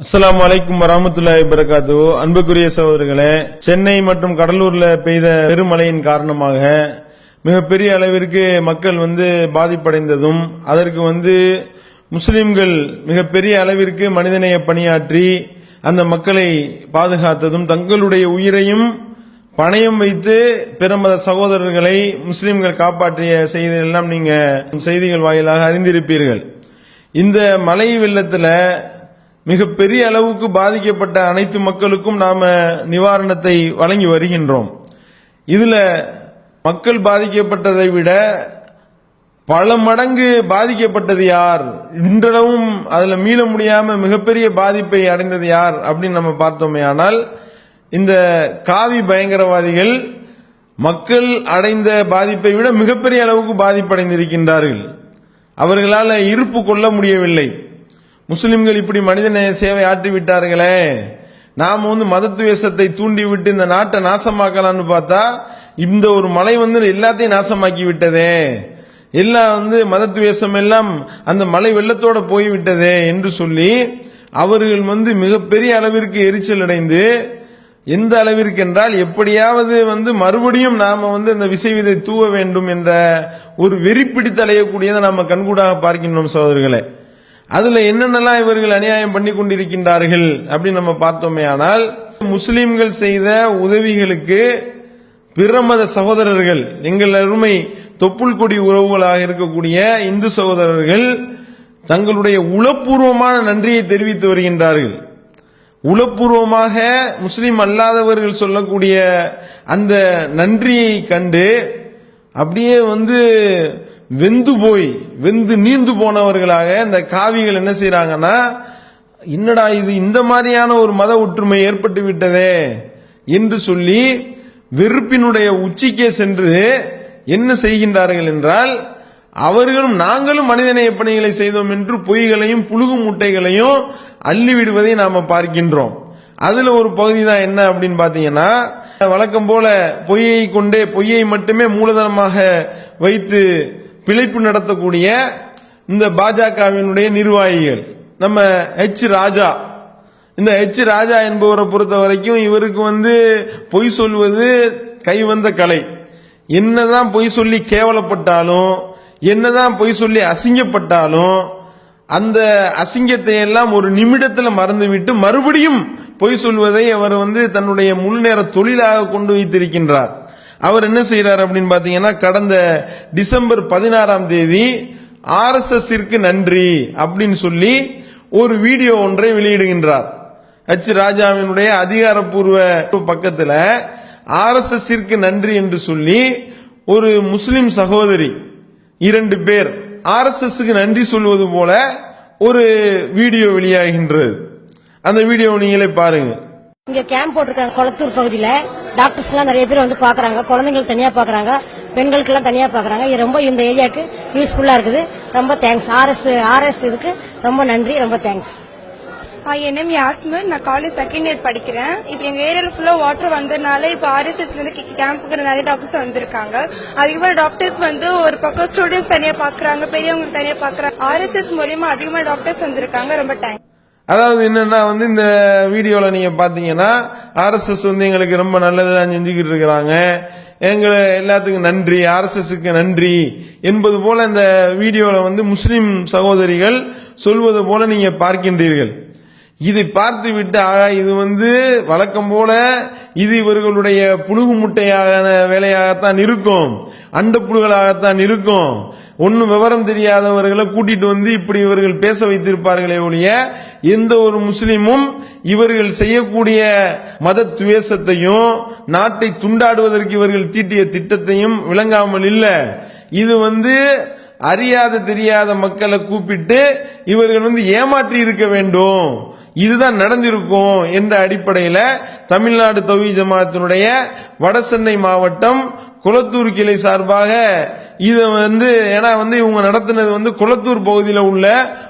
அஸ்லாம் அலைக்கும் வரமத்துல்லாய் வரகாத்து அன்புக்குரிய சகோதரர்களே சென்னை மற்றும் கடலூர்ல பெய்த பெருமழையின் காரணமாக மிகப்பெரிய அளவிற்கு மக்கள் வந்து பாதிப்படைந்ததும் அதற்கு வந்து முஸ்லிம்கள் மிகப்பெரிய அளவிற்கு மனிதநேய பணியாற்றி அந்த மக்களை பாதுகாத்ததும் தங்களுடைய உயிரையும் பணயம் வைத்து பிறமத சகோதரர்களை முஸ்லிம்கள் காப்பாற்றிய செய்திகள் எல்லாம் நீங்க செய்திகள் வாயிலாக அறிந்திருப்பீர்கள். இந்த மழை வெள்ளத்துல மிகப்பெரிய அளவுக்கு பாதிக்கப்பட்ட அனைத்து மக்களுக்கும் நாம நிவாரணத்தை வழங்கி வருகின்றோம். இதுல மக்கள் பாதிக்கப்பட்டதை விட பல மடங்கு பாதிக்கப்பட்டது யார்? இன்றளவும் அதில் மீள முடியாம மிகப்பெரிய பாதிப்பை அடைந்தது யார் அப்படின்னு நம்ம பார்த்தோமே. ஆனால் இந்த காவி பயங்கரவாதிகள் மக்கள் அடைந்த பாதிப்பை விட மிகப்பெரிய அளவுக்கு பாதிப்படைந்திருக்கின்றார்கள். அவர்களால் இருப்பு கொள்ள முடியவில்லை. முஸ்லிம்கள் இப்படி மனிதநேய சேவை ஆற்றி விட்டார்களே நாம் வந்து மதத்துவேஷத்தை தூண்டிவிட்டு இந்த நாட்டை நாசமாக்கலாம்னு பார்த்தா இந்த ஒரு மலை வந்து எல்லாத்தையும் நாசமாக்கி விட்டதே எல்லாம் வந்து மதத்துவேஷம் எல்லாம் அந்த மலை வெள்ளத்தோட போய்விட்டதே என்று சொல்லி அவர்கள் வந்து மிகப்பெரிய அளவிற்கு எரிச்சல் அடைந்து எந்த அளவிற்கு என்றால் எப்படியாவது வந்து மறுபடியும் நாம வந்து இந்த விசை விதை தூவ வேண்டும் என்ற ஒரு வெறி பிடித்தலையக்கூடியதை நாம கண்கூடாக பார்க்கின்றோம் சோதர்களை அதுல என்னென்னலாம் இவர்கள் அநியாயம் பண்ணி கொண்டிருக்கின்றார்கள் அப்படின்னு நம்ம பார்த்தோமே ஆனால் முஸ்லீம்கள் செய்த உதவிகளுக்கு பிற மத சகோதரர்கள் எங்கள் அருமை தொப்புள் கொடி உறவுகளாக இருக்கக்கூடிய இந்து சகோதரர்கள் தங்களுடைய உளப்பூர்வமான நன்றியை தெரிவித்து வருகின்றார்கள். உளப்பூர்வமாக முஸ்லீம் அல்லாதவர்கள் சொல்லக்கூடிய அந்த நன்றியை கண்டு அப்படியே வந்து வெந்து போய் வெந்து நீந்து போனவர்களாக இந்த காவிகள் என்ன செய்யறாங்கன்னா என்னடா இது இந்த மாதிரியான ஒரு மத ஒற்றுமை ஏற்பட்டு விட்டதே என்று சொல்லி வெறுப்பினுடைய உச்சிக்கே சென்று என்ன செய்கின்றார்கள் என்றால் அவர்களும் நாங்களும் மனிதநேய பணிகளை செய்தோம் என்று பொய்களையும் புழுகு முட்டைகளையும் அள்ளி விடுவதை நாம பார்க்கின்றோம். அதுல ஒரு பகுதி தான் என்ன அப்படின்னு பாத்தீங்கன்னா வழக்கம் போல பொய்யை கொண்டே பொய்யை மட்டுமே மூலதனமாக வைத்து பிழைப்பு நடத்தக்கூடிய இந்த பாஜகவினுடைய நிர்வாகிகள். நம்ம ஹெச் ராஜா. இந்த ஹெச் ராஜா என்பவரை பொறுத்த வரைக்கும் இவருக்கு வந்து பொய் சொல்வது கைவந்த கலை. என்னதான் பொய் சொல்லி கேவலப்பட்டாலும் என்னதான் பொய் சொல்லி அசிங்கப்பட்டாலும் அந்த அசிங்கத்தை எல்லாம் ஒரு நிமிடத்தில் மறந்துவிட்டு மறுபடியும் பொய் சொல்வதை அவர் வந்து தன்னுடைய முழு நேர தொழிலாக கொண்டு வைத்திருக்கின்றார். அவர் என்ன செய்யறார் அப்படின்னு பாத்தீங்கன்னா கடந்த டிசம்பர் பதினாறாம் தேதி ஆர்எஸ்எஸ் நன்றி அப்படின்னு சொல்லி ஒரு வீடியோ ஒன்றை வெளியிடுகின்றார். ஹச் ராஜாவினுடைய அதிகாரப்பூர்வ பக்கத்தில் ஆர்எஸ்எஸ் நன்றி என்று சொல்லி ஒரு முஸ்லிம் சகோதரி இரண்டு பேர் ஆர்எஸ்எஸ் நன்றி சொல்வது போல ஒரு வீடியோ வெளியாகின்றது. அந்த வீடியோ நீங்களே பாருங்க. இங்க கேம்ப் போட்டிருக்காங்க குளத்தூர் பகுதியில். டாக்டர்ஸ்லாம் நிறைய பேர் வந்து பார்க்குறாங்க. குழந்தைங்களுக்கு தனியாக பார்க்குறாங்க. பெண்களுக்கெல்லாம் தனியாக பார்க்குறாங்க. இது ரொம்ப இந்த ஏரியாவுக்கு யூஸ்ஃபுல்லாக இருக்குது. ரொம்ப தேங்க்ஸ் ஆர்எஸ் ஆர்எஸ் இதுக்கு ரொம்ப நன்றி. ரொம்ப தேங்க்ஸ் ஆ, என் நேம் யாஸ்மர் நான் காலேஜ் செகண்ட் இயர் படிக்கிறேன். இப்போ எங்கள் ஏரியாவில் ஃபுல்லாக வாட்டர் வந்ததுனால இப்போ ஆர்எஸ்எஸ்லேருந்து கேம்புக்கு நிறைய டாக்டர்ஸ் வந்திருக்காங்க. அதிகமாக டாக்டர்ஸ் வந்து ஒரு பக்கம் ஸ்டூடெண்ட்ஸ் தனியாக பார்க்குறாங்க. பெரியவங்களுக்கு தனியாக பார்க்குறாங்க. ஆர்எஸ்எஸ் மூலியமாக அதிகமாக டாக்டர்ஸ் வந்திருக்காங்க. ரொம்ப தேங்க்ஸ் அதாவது என்னன்னா வந்து இந்த வீடியோல நீங்க பாத்தீங்கன்னா ஆர்எஸ்எஸ் வந்து எங்களுக்கு ரொம்ப நல்லதெல்லாம் செஞ்சுக்கிட்டு இருக்கிறாங்க. எங்களை எல்லாத்துக்கும் நன்றி. ஆர்எஸ்எஸ்க்கு நன்றி. என்பது போல இந்த வீடியோவில் வந்து முஸ்லீம் சகோதரிகள் சொல்வது போல நீங்கள் பார்க்கின்றீர்கள். இதை பார்த்து விட்டு ஆகா இது வந்து வழக்கம் போல இது இவர்களுடைய புழுகு முட்டையான வேலையாகத்தான் இருக்கும். அண்ட புழுகளாகத்தான் இருக்கும். ஒன்றும் விவரம் தெரியாதவர்களை கூட்டிட்டு வந்து இப்படி இவர்கள் பேச வைத்திருப்பார்களே ஒழிய எந்த ஒரு முஸ்லீமும் இவர்கள் செய்யக்கூடிய மத துவேஷத்தையும் நாட்டை துண்டாடுவதற்கு இவர்கள் தீட்டிய திட்டத்தையும் விளங்காமல் இல்லை. இது வந்து அறியாத தெரியாத மக்களை கூப்பிட்டு இவர்கள் வந்து ஏமாற்றி இருக்க வேண்டும். இதுதான் நடந்திருக்கும் என்ற அடிப்படையில் தமிழ்நாடு தவி ஜமாத்தினுடைய வடசென்னை மாவட்டம் குளத்தூர் கிளை சார்பாக இதை வந்து ஏன்னா வந்து இவங்க நடத்தினது வந்து குளத்தூர் பகுதியில் உள்ள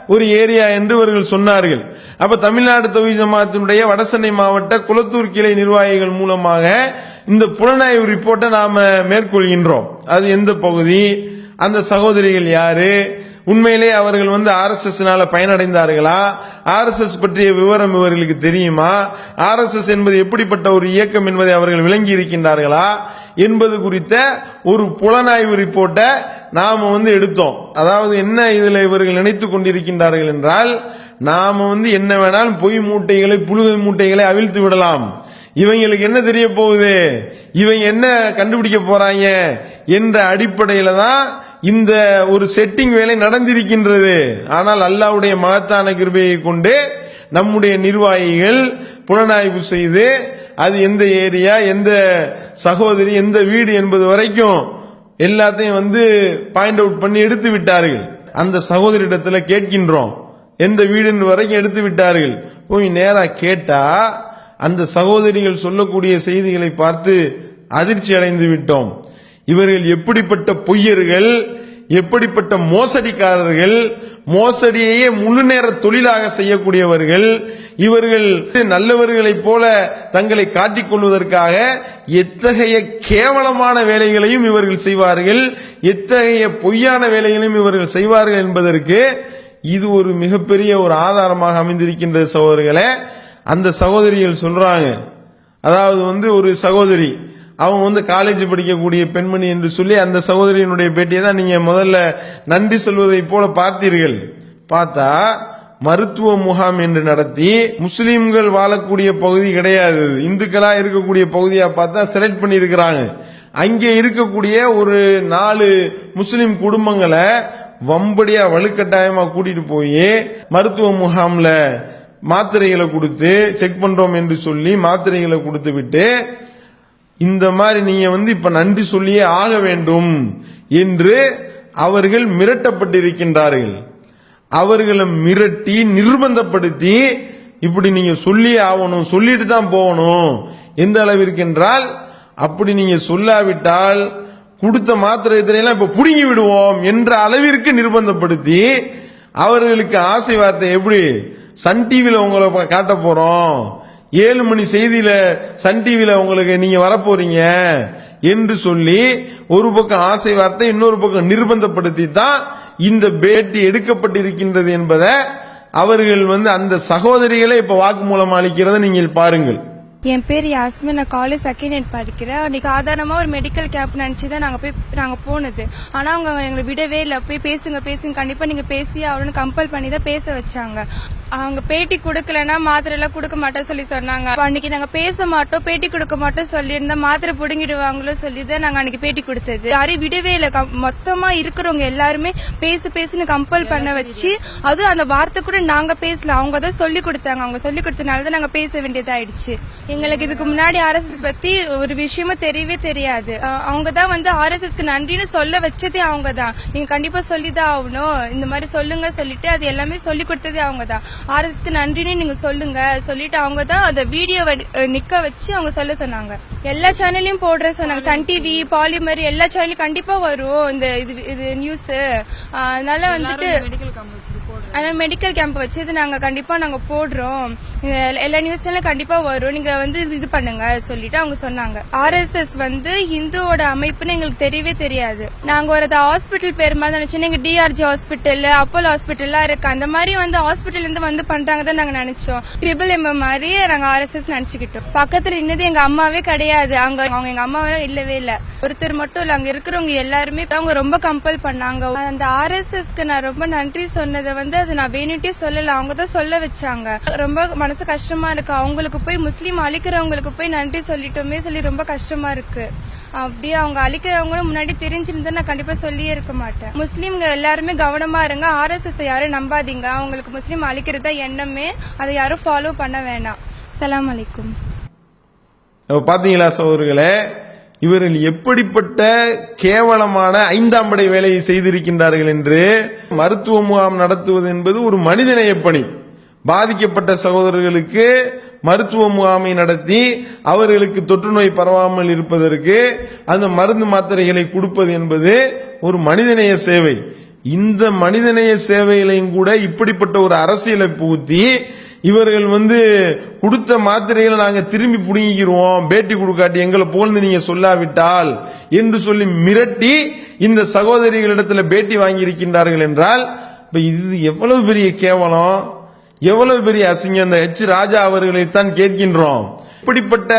ஒரு ஏரியா என்று இவர்கள் சொன்னார்கள். அப்போ தமிழ்நாடு தொகுதி ஜமாத்தினுடைய வடசென்னை மாவட்ட குளத்தூர் கிளை நிர்வாகிகள் மூலமாக இந்த புலனாய்வு ரிப்போர்ட்டை நாம் மேற்கொள்கின்றோம். அது எந்த பகுதி? அந்த சகோதரிகள் யாரு? உண்மையிலே அவர்கள் வந்து ஆர்எஸ்எஸ்னால பயனடைந்தார்களா? ஆர்எஸ்எஸ் பற்றிய விவரம் இவர்களுக்கு தெரியுமா? ஆர்எஸ்எஸ் என்பது எப்படிப்பட்ட ஒரு இயக்கம் என்பதை அவர்கள் விளங்கி இருக்கின்றார்களா? என்பது குறித்த ஒரு புலனாய்வு ரிப்போர்ட்டை நாம் வந்து எடுத்தோம். அதாவது என்ன இதில் இவர்கள் நினைத்து கொண்டிருக்கின்றார்கள் என்றால் நாம் வந்து என்ன வேணாலும் பொய் மூட்டைகளை புழுகை மூட்டைகளை அவிழ்த்து விடலாம். இவங்களுக்கு என்ன தெரிய போகுது? இவங்க என்ன கண்டுபிடிக்க போறாங்க? என்ற அடிப்படையில் தான் இந்த ஒரு செட்டிங் வேலை நடந்திருக்கின்றது. ஆனால் அல்லாவுடைய மகத்தான கிருபையை கொண்டு நம்முடைய நிர்வாகிகள் புலனாய்வு செய்து அது எந்த ஏரியா எந்த சகோதரி எந்த வீடு என்பது வரைக்கும் எல்லாத்தையும் வந்து பாயிண்ட் அவுட் பண்ணி எடுத்து விட்டார்கள். அந்த சகோதரிடத்தில் கேட்கின்றோம். எந்த வீடுன்னு வரைக்கும் எடுத்து விட்டார்கள். போய் நேராக கேட்டா அந்த சகோதரிகள் சொல்லக்கூடிய செய்திகளை பார்த்து அதிர்ச்சி அடைந்து விட்டோம். இவர்கள் எப்படிப்பட்ட பொய்யர்கள் எப்படிப்பட்ட மோசடிக்காரர்கள் மோசடியையே முழு நேர தொழிலாக செய்யக்கூடியவர்கள் இவர்கள் நல்லவர்களைப் போல தங்களை காட்டிக் கொள்வதற்காக எத்தகைய கேவலமான வேலைகளையும் இவர்கள் செய்வார்கள் எத்தகைய பொய்யான வேலைகளையும் இவர்கள் செய்வார்கள் என்பதற்கு இது ஒரு மிகப்பெரிய ஒரு ஆதாரமாக அமைந்திருக்கின்ற சகோதரர்களே அந்த சகோதரிகள் சொல்றாங்க. அதாவது வந்து ஒரு சகோதரி அவங்க வந்து காலேஜ் படிக்கக்கூடிய பெண்மணி என்று சொல்லி அந்த சகோதரியினுடைய பேட்டியை தான் நீங்கள் முதல்ல நன்றி சொல்வதை போல பார்த்தீர்கள். பார்த்தா மருத்துவ முகாம் என்று நடத்தி முஸ்லீம்கள் வாழக்கூடிய பகுதி கிடையாது. இந்துக்களா இருக்கக்கூடிய பகுதியா பார்த்தா செலக்ட் பண்ணியிருக்கிறாங்க. அங்கே இருக்கக்கூடிய ஒரு நாலு முஸ்லீம் குடும்பங்களை வம்படியா வலுக்கட்டாயமா கூட்டிட்டு போய் மருத்துவ முகாம்ல மாத்திரைகளை கொடுத்து செக் பண்றோம் என்று சொல்லி மாத்திரைகளை கொடுத்து விட்டு இந்த மாதிரி நீங்க வந்து இப்ப நன்றி சொல்லியே ஆக வேண்டும் என்று அவர்கள் மிரட்டப்பட்டிருக்கின்றார்கள். அவர்களை மிரட்டி நிர்பந்தப்படுத்தி இப்படி நீங்க சொல்லியே ஆகணும் சொல்லிட்டு தான் போகணும். எந்த அளவிற்கு என்றால் அப்படி நீங்க சொல்லாவிட்டால் கொடுத்த மாத்திரை எல்லாம் இப்ப புடுங்கி விடுவோம் என்ற அளவிற்கு நிர்பந்தப்படுத்தி அவர்களுக்கு ஆசை வார்த்தை எப்படி? சன் டிவியில் உங்களை காட்ட போறோம். ஏழு மணி செய்தியில சன் டிவியில உங்களுக்கு நீங்க வரப்போறீங்க என்று சொல்லி ஒரு பக்கம் ஆசை வார்த்தை இன்னொரு பக்கம் நிர்பந்தப்படுத்தி தான் இந்த பேட்டி எடுக்கப்பட்டிருக்கின்றது என்பதை அவர்கள் வந்து அந்த சகோதரிகளை இப்ப வாக்குமூலம் அளிக்கிறதை நீங்கள் பாருங்கள். என் பேர் யாஸ்மின். நான் காலேஜ் செகண்ட் இயர் படிக்கிறேன். அன்றைக்கி சாதாரணமாக ஒரு மெடிக்கல் கேம்ப் நினச்சி தான் நாங்கள் போய் நாங்கள் போனது. ஆனால் அவங்க எங்களை விடவே இல்லை. போய் பேசுங்க பேசுங்க. கண்டிப்பாக நீங்கள் பேசி அவளுன்னு கம்பல் பண்ணி தான் பேச வச்சாங்க. அவங்க பேட்டி கொடுக்கலன்னா மாத்திரை எல்லாம் கொடுக்க மாட்டோம் சொல்லி சொன்னாங்க. அப்போ அன்னைக்கு நாங்கள் பேச மாட்டோம் பேட்டி கொடுக்க மாட்டோம் சொல்லியிருந்தா மாத்திரை பிடுங்கிடுவாங்களோ சொல்லி தான் நாங்கள் அன்னைக்கு பேட்டி கொடுத்தது. யாரையும் விடவே இல்லை. கம்- மொத்தமாக இருக்கிறவங்க எல்லாருமே பேசு பேசுன்னு கம்பல் பண்ண வச்சு அதுவும் அந்த வார்த்தை கூட நாங்கள் பேசல. அவங்க தான் சொல்லி கொடுத்தாங்க. அவங்க சொல்லி கொடுத்தனால தான் நாங்கள் பேச வேண்டியதாயிடுச்சு. எங்களுக்கு இதுக்கு முன்னாடி ஆர்எஸ்எஸ் பத்தி ஒரு விஷயமும் தெரியவே தெரியாது. அவங்க தான் வந்து ஆர்எஸ்எஸ்க்கு நன்றின்னு சொல்ல வச்சதே அவங்க தான் நீங்க கண்டிப்பா சொல்லி தான் ஆகணும். இந்த மாதிரி சொல்லுங்க சொல்லிட்டு அது எல்லாமே சொல்லி கொடுத்ததே அவங்க தான் ஆர்எஸ்க்கு நன்றின்னு நீங்க சொல்லுங்க சொல்லிட்டு அவங்க தான் அந்த வீடியோ நிக்க வச்சு அவங்க சொல்ல சொன்னாங்க. எல்லா சேனல்லையும் போடுற சொன்னாங்க. சன் டிவி பாலிமர் எல்லா சேனலும் கண்டிப்பா வரும் இந்த இது இது நியூஸ் அதனால வந்துட்டு ஆனால் மெடிக்கல் கேம்ப் வச்சது நாங்கள் கண்டிப்பாக நாங்கள் போடுறோம். எல்லா நியூஸ்லாம் கண்டிப்பாக வரும். நீங்கள் வந்து இது பண்ணுங்க சொல்லிட்டு அவங்க சொன்னாங்க. ஆர்எஸ்எஸ் வந்து ஹிந்துவோட அமைப்புன்னு எங்களுக்கு தெரியவே தெரியாது. நாங்கள் ஒரு ஹாஸ்பிட்டல் பேர் மாதிரி நினச்சோம். எங்கள் டிஆர்ஜி ஹாஸ்பிட்டல் அப்போலோ ஹாஸ்பிட்டல்லாம் இருக்கு. அந்த மாதிரி வந்து ஹாஸ்பிட்டல்லேருந்து வந்து பண்ணுறாங்க தான் நாங்கள் நினச்சோம். ட்ரிபிள் எம் மாதிரி நாங்கள் ஆர்எஸ்எஸ் நினச்சிக்கிட்டோம். பக்கத்தில் நின்னது எங்கள் அம்மாவே கிடையாது. அங்கே அவங்க எங்கள் அம்மாவே இல்லவே இல்லை. ஒருத்தர் மட்டும் இல்லை அங்கே இருக்கிறவங்க எல்லாருமே அவங்க ரொம்ப கம்பல் பண்ணாங்க. அந்த ஆர்எஸ்எஸ்க்கு நான் ரொம்ப நன்றி சொன்னதை வந்து அது நான் வேணுட்டே சொல்லல. அவங்க தான் சொல்ல வச்சாங்க. ரொம்ப மனசு கஷ்டமா இருக்கு. அவங்களுக்கு போய் முஸ்லீம் அழிக்கிறவங்களுக்கு போய் நன்றி சொல்லிட்டோமே சொல்லி ரொம்ப கஷ்டமா இருக்கு. அப்படியே அவங்க அழிக்கிறவங்களும் முன்னாடி தெரிஞ்சிருந்தா நான் கண்டிப்பா சொல்லியே இருக்க மாட்டேன். முஸ்லீம்ங்க எல்லாருமே கவனமா இருங்க. ஆர்எஸ்எஸ் யாரும் நம்பாதீங்க. அவங்களுக்கு முஸ்லீம் அழிக்கிறது தான் எண்ணமே அதை யாரும் ஃபாலோ பண்ண வேணாம். சலாம் அலைக்கும். பாத்தீங்களா இவர்கள் எப்படிப்பட்ட கேவலமான ஐந்தாம் படை வேலையை செய்திருக்கின்றார்கள் என்று மருத்துவ முகாம் நடத்துவது என்பது ஒரு மனிதநேய பணி. பாதிக்கப்பட்ட சகோதரர்களுக்கு மருத்துவ முகாமை நடத்தி அவர்களுக்கு தொற்று நோய் பரவாமல் இருப்பதற்கு அந்த மருந்து மாத்திரைகளை கொடுப்பது என்பது ஒரு மனிதநேய சேவை. இந்த மனிதநேய சேவைகளையும் கூட இப்படிப்பட்ட ஒரு அரசியலை புகுத்தி இவர்கள் வந்து கொடுத்த மாத்திரைகளை நாங்கள் திரும்பி பிடுங்கிக்கிறோம். பேட்டி கொடுக்காட்டி எங்களை புகழ்ந்து நீங்கள் சொல்லாவிட்டால் என்று சொல்லி மிரட்டி இந்த சகோதரிகளிடத்தில் பேட்டி வாங்கியிருக்கின்றார்கள் என்றால் இப்போ இது எவ்வளவு பெரிய கேவலம்? எவ்வளவு பெரிய அசிங்கம்? இந்த ஹெச் ராஜா அவர்களைத்தான் கேட்கின்றோம். இப்படிப்பட்ட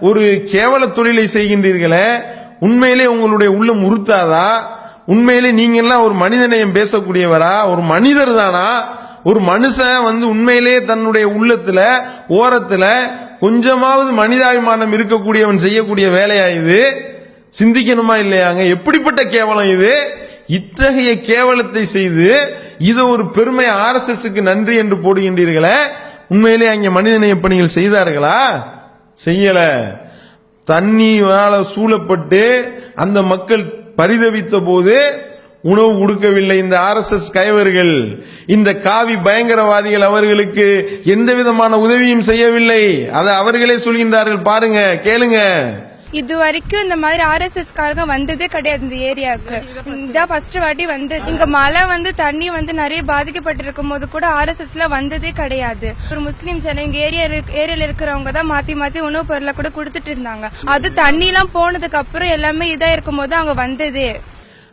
ஒரு கேவல தொழிலை செய்கின்றீர்களே உண்மையிலே உங்களுடைய உள்ளம் உறுத்தாதா? உண்மையிலே நீங்கள்லாம் ஒரு மனிதநேயம் பேசக்கூடியவரா? ஒரு மனிதர் தானா? ஒரு மனுஷன் வந்து உண்மையிலே தன்னுடைய உள்ளத்துல ஓரத்துல கொஞ்சமாவது மனிதாபிமானம் இருக்கக்கூடியவன் செய்யக்கூடிய வேலையா இது? சிந்திக்கணுமா இல்லையாங்க? எப்படிப்பட்ட கேவலம் இது? இத்தகைய கேவலத்தை செய்து இது ஒரு பெருமை ஆர்எஸ்எஸ்க்கு நன்றி என்று போடுகின்றீர்களே. உண்மையிலே அங்கே மனிதநேய பணிகள் செய்தார்களா? செய்யல. தண்ணியால சூழப்பட்டு அந்த மக்கள் பரிதவித்த போது உணவு கொடுக்கவில்லை இந்த ஆர்எஸ்எஸ் கைவர்கள் இந்த காவி பயங்கரவாதிகள் அவர்களுக்கு எந்த விதமான உதவியும் செய்யவில்லை. அதை அவர்களே சொல்கின்றார்கள். பாருங்க கேளுங்க. இது வரைக்கும் இந்த மாதிரி ஆர்எஸ்எஸ் காரங்க வந்ததே கிடையாது இந்த ஏரியாவுக்கு. இதான் ஃபர்ஸ்ட் வாட்டி வந்து இங்க மழை வந்து தண்ணி வந்து நிறைய பாதிக்கப்பட்டிருக்கும் போது கூட ஆர்எஸ்எஸ்ல வந்ததே கிடையாது. ஒரு முஸ்லீம் ஜன இங்க ஏரியா ஏரியால இருக்கிறவங்க தான் மாத்தி மாத்தி உணவு பொருளை கூட கொடுத்துட்டு இருந்தாங்க. அது தண்ணி எல்லாம் போனதுக்கு அப்புறம் எல்லாமே இதா இருக்கும் போது அங்க வந்ததே.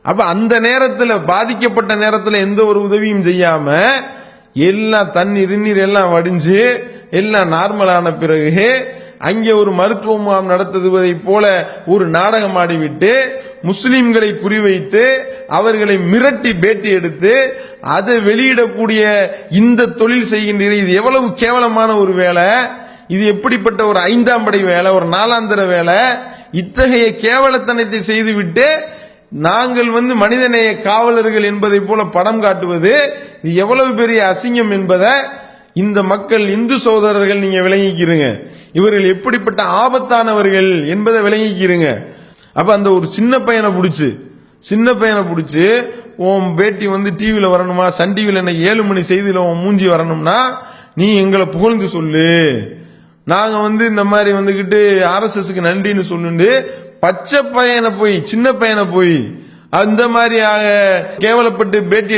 அப்ப அந்த நேரத்தில் பாதிக்கப்பட்ட நேரத்தில் எந்த ஒரு உதவியும் செய்யாம எல்லாம் தண்ணீர் நீர் எல்லாம் வடிஞ்சு எல்லாம் நார்மலான பிறகு அங்கே ஒரு மருத்துவ முகாம் நடத்துவதை போல ஒரு நாடகம் ஆடிவிட்டு முஸ்லிம்களை குறிவைத்து அவர்களை மிரட்டி பேட்டி எடுத்து அதை வெளியிடக்கூடிய இந்த தொழில் செய்கின்ற இது எவ்வளவு கேவலமான ஒரு வேலை இது எப்படிப்பட்ட ஒரு ஐந்தாம் படை வேலை ஒரு நாலாந்திர வேலை இத்தகைய கேவலத்தனத்தை செய்துவிட்டு நாங்கள் வந்து மனிதநேய காவலர்கள் என்பதை போல படம் காட்டுவது இது எவ்வளவு பெரிய அசிங்கம் என்பதை இந்த மக்கள் இந்து சகோதரர்கள் நீங்க விளங்கிக்கிறீங்க இவர்கள் எப்படிப்பட்ட ஆபத்தானவர்கள் என்பதை விளங்கிக்கிறீங்க அப்ப அந்த ஒரு சின்ன பையனை பிடிச்சி சின்ன பையனை பிடிச்சி உன் பேட்டி வந்து டிவியில் வரணுமா? சன் டிவியில் என்ன ஏழு மணி செய்தியில் உன் மூஞ்சி வரணும்னா நீ எங்களை புகழ்ந்து சொல்லு. நாங்கள் வந்து இந்த மாதிரி வந்துக்கிட்டு ஆர்எஸ்எஸ்க்கு நன்றின்னு சொல்லுண்டு பச்சை பையனை போய் சின்ன பையனை போய் அந்த மாதிரியாக கேவலப்பட்டு பேட்டி